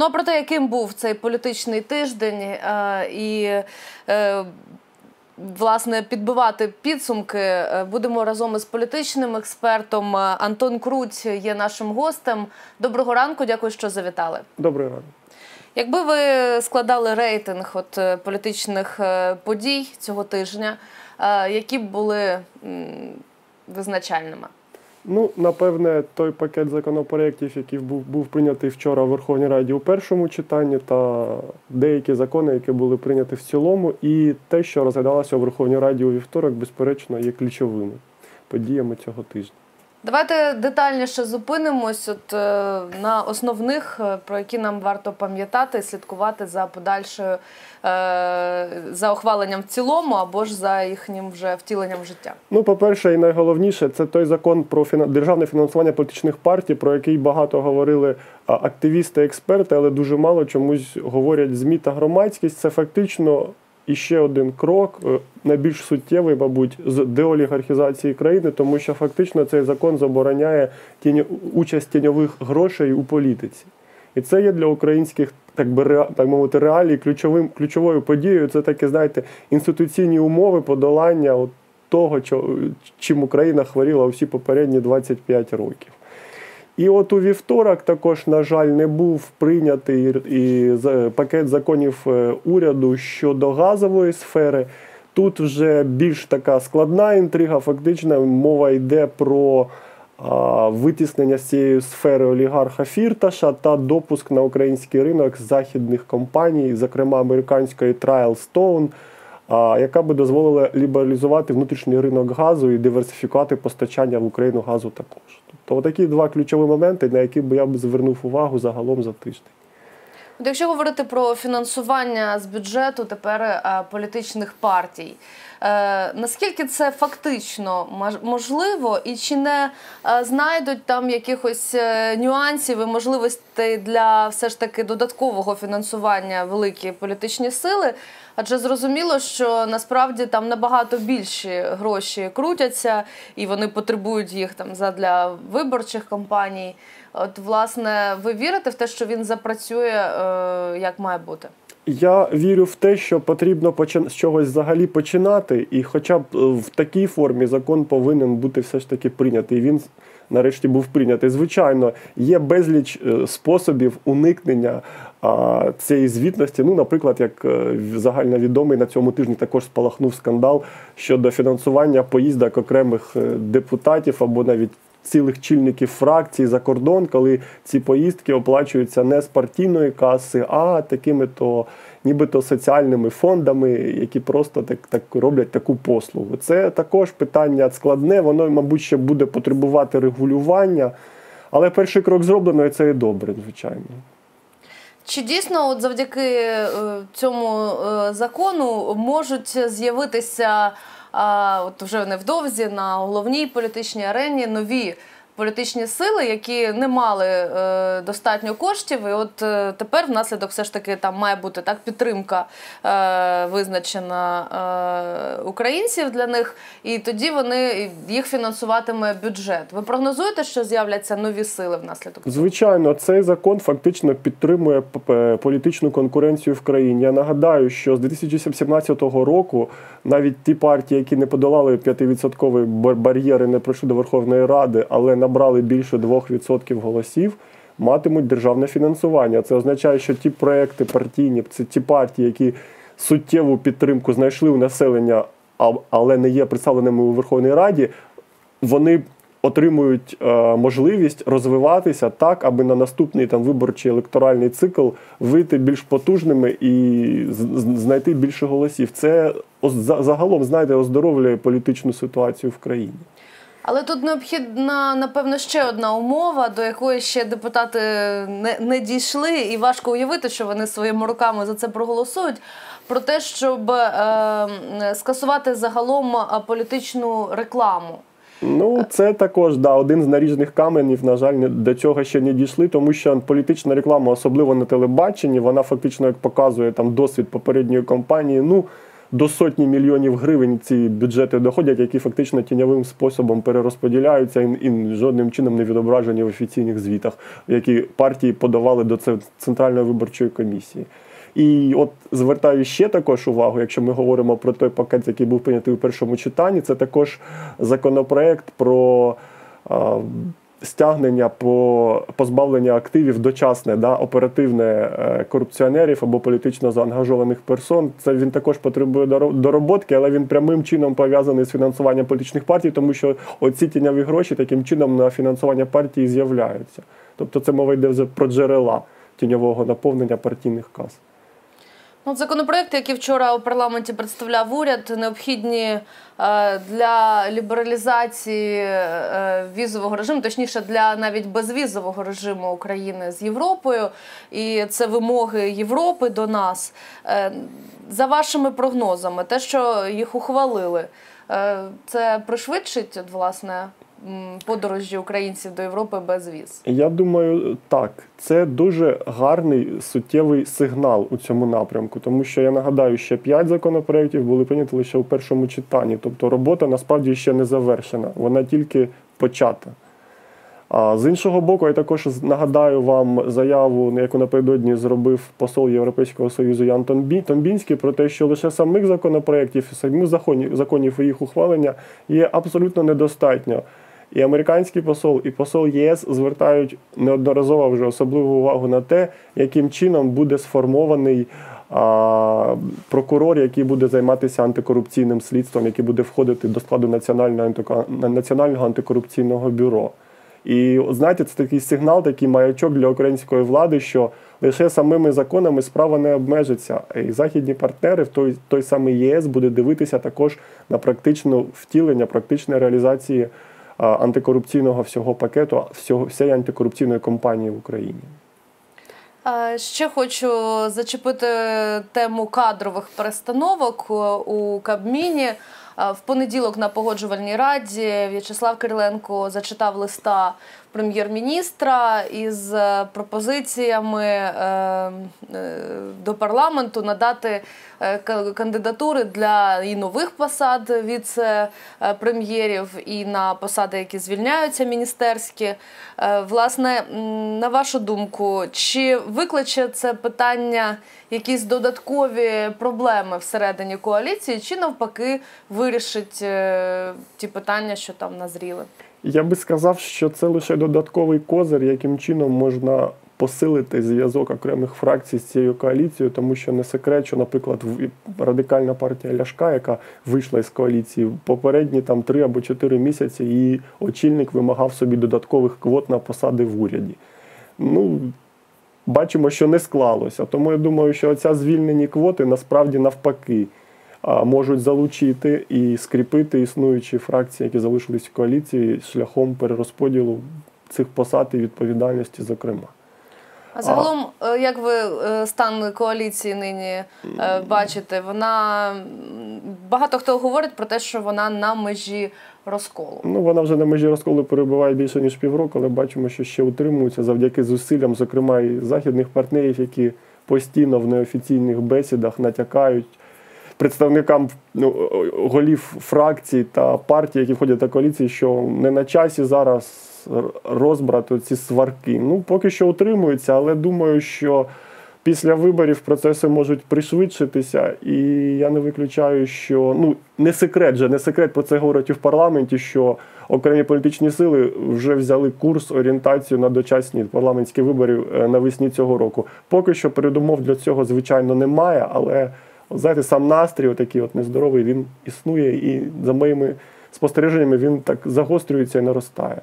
Ну а про те, яким був цей політичний тиждень, е, і е, власне підбивати підсумки, е, будемо разом із політичним експертом. Антон Круть є нашим гостем. Доброго ранку, дякую, що завітали. Доброго ранку. Якби ви складали рейтинг от політичних подій цього тижня, які б були визначальними? Ну, напевне, той пакет законопроєктів, який був був прийнятий вчора в Верховній Раді у першому читанні, та деякі закони, які були прийняті в цілому, і те, що розглядалося у Верховній Раді у вівторок, безперечно, є ключовими подіями цього тижня. Давайте детальніше зупинимось от, е, на основних, е, про які нам варто пам'ятати, слідкувати за подальшою е, за ухваленням в цілому або ж за їхнім вже втіленням в життя. Ну, по-перше, і найголовніше це той закон про державне фінансування політичних партій, про який багато говорили активісти, експерти, але дуже мало чомусь говорять змі та громадськість. Це фактично і ще один крок, е, найбільш суттєвий, мабуть, з деолігархізації країни, тому що фактично цей закон забороняє тінь... участь тіньових грошей у політиці. І це є для українських, так би так мовити, реалій ключовим ключовою подією. Це такі, знаєте, інституційні умови подолання от того, чим Україна хворіла усі попередні 25 років. І от у вівторок також, на жаль, не був прийнятий і пакет законів е, уряду щодо газової сфери. Тут вже більш така складна інтрига. Фактично, мова йде про а, витіснення з цієї сфери олігарха Фірташа та допуск на український ринок західних компаній, зокрема американської Trial Stone, яка би дозволила лібералізувати внутрішній ринок газу і диверсифікувати постачання в Україну газу також. То такі два ключові моменти, на які би я б звернув увагу загалом за тиждень. Якщо говорити про фінансування з бюджету тепер е, політичних партій, е, наскільки це фактично можливо, і чи не е, знайдуть там якихось нюансів і можливостей для все ж таки додаткового фінансування великі політичні сили? Адже зрозуміло, що насправді там набагато більші гроші крутяться, і вони потребують їх там задля виборчих кампаній. От, власне, ви вірите в те, що він запрацює е, як має бути? Я вірю в те, що потрібно почин... з чогось взагалі починати, і, хоча б е, в такій формі закон повинен бути все ж таки прийнятий. Він нарешті був прийнятий. Звичайно, є безліч е, способів уникнення цієї звітності. Ну, наприклад, як загальновідомий на цьому тижні також спалахнув скандал щодо фінансування поїздок окремих депутатів або навіть цілих чільників фракцій за кордон, коли ці поїздки оплачуються не з партійної каси, а такими то нібито соціальними фондами, які просто так так роблять таку послугу. Це також питання складне, воно, мабуть, ще буде потребувати регулювання. Але перший крок зроблено, і це і добре, звичайно. Чи дійсно, от завдяки е, цьому е, закону можуть з'явитися от вже невдовзі на головній політичній арені нові політичні сили, які не мали е, достатньо коштів, і от е, тепер внаслідок все ж таки там має бути так підтримка е, визначена е, українців для них, і тоді вони їх фінансуватиме бюджет. Ви прогнозуєте, що з'являться нові сили внаслідок? Звичайно, цей закон фактично підтримує політичну конкуренцію в країні. Я нагадаю, що з 2017 року навіть ті партії, які не подолали 5-відсоткові бар'єри, не пройшли до Верховної Ради, але набрали більше 2% голосів, матимуть державне фінансування. Це означає, що ті проекти партійні, це ті партії, які суттєву підтримку знайшли у населення, але не є представленими у Верховній Раді, вони отримують е, можливість розвиватися так, аби на наступний там виборчий електоральний цикл вийти більш потужними і знайти більше голосів. Це загалом знаєте, оздоровлює політичну ситуацію в країні. Але тут необхідна, напевно, ще одна умова, до якої ще депутати не не дійшли, і важко уявити, що вони своїми руками за це проголосують. Про те, щоб е, скасувати загалом політичну рекламу. Ну, це також да, один з наріжних каменів, на жаль, до цього ще не дійшли, тому що політична реклама, особливо на телебаченні, вона фактично як показує там досвід попередньої кампанії. Ну до сотні мільйонів гривень ці бюджети доходять, які фактично тіньовим способом перерозподіляються і, жодним чином не відображені в офіційних звітах, які партії подавали до центральної виборчої комісії. І от звертаю ще також увагу, якщо ми говоримо про той пакет, який був прийнятий у першому читанні, це також законопроект про стягнення по позбавлення активів дочасне, да, оперативне е, корупціонерів або політично заангажованих персон. Це він також потребує дороботки, але він прямим чином пов'язаний з фінансуванням політичних партій, тому що оці тіньові гроші таким чином на фінансування партії з'являються. Тобто це мова йде вже про джерела тіньового наповнення партійних кас. Ну, Законопроекти, які вчора у парламенті представляв уряд, необхідні е, для лібералізації е, візового режиму, точніше для навіть безвізового режиму України з Європою, і це вимоги Європи до нас. Е, за вашими прогнозами, те, що їх ухвалили, це пришвидшить от, власне подорожі українців до Європи без віз? Я думаю, так. Це дуже гарний суттєвий сигнал у цьому напрямку, тому що я нагадаю, ще п'ять законопроєктів були прийняті лише у першому читанні. Тобто робота насправді ще не завершена, вона тільки почата. А з іншого боку, я також нагадаю вам заяву, яку напередодні зробив посол Європейського Союзу Ян Томбінський, про те, що лише самих законопроєктів, самих законів, і їх ухвалення є абсолютно недостатньо. І американський посол, і посол ЄС звертають неодноразово вже особливу увагу на те, яким чином буде сформований а, прокурор, який буде займатися антикорупційним слідством, який буде входити до складу національного антикорупційного бюро. І знаєте, це такий сигнал, такий маячок для української влади, що лише самими законами справа не обмежиться. І західні партнери, в той той самий ЄС, буде дивитися також на практичне втілення, практичне реалізації антикорупційного всього пакету, всього всієї антикорупційної кампанії в Україні. Ще хочу зачепити тему кадрових перестановок у Кабміні. В понеділок на погоджувальній раді В'ячеслав Кириленко зачитав листа прем'єр-міністра із е, пропозиціями е, е, до парламенту надати кандидатури для і нових посад віце-прем'єрів, і на посади, які звільняються міністерські. Власне, на вашу думку, чи викличе це питання якісь додаткові проблеми всередині коаліції, чи навпаки вирішить ті питання, що там назріли? Я би сказав, що це лише додатковий козир, яким чином можна посилити зв'язок окремих фракцій з цією коаліцією, тому що не секрет, що, наприклад, радикальна партія Ляшка, яка вийшла із коаліції, попередні там три або чотири місяці, її очільник вимагав собі додаткових квот на посади в уряді. Ну, бачимо, що не склалося. Тому я думаю, що оця звільнені квоти насправді навпаки можуть залучити і скріпити існуючі фракції, які залишились в коаліції, шляхом перерозподілу цих посад і відповідальності, зокрема. А загалом, а... Е, як ви е, стан коаліції нині е, бачите, вона багато хто говорить про те, що вона на межі розколу. Ну вона вже на межі розколу перебуває більше ніж півроку, але бачимо, що ще утримується завдяки зусиллям, зокрема і західних партнерів, які постійно в неофіційних бесідах натякають представникам ну, голів фракцій та партій, які входять до коаліції, що не на часі зараз розбрати ці сварки. Ну, поки що утримуються, але думаю, що після виборів процеси можуть пришвидшитися, і я не виключаю, що ну не секрет же, не секрет про це говорять і в парламенті. що Окремі політичні сили вже взяли курс орієнтацію на дочасні парламентські вибори е, навесні цього року. Поки що передумов для цього, звичайно, немає, але знаєте, сам настрій, отакий от нездоровий, він існує, і за моїми спостереженнями він так загострюється і наростає.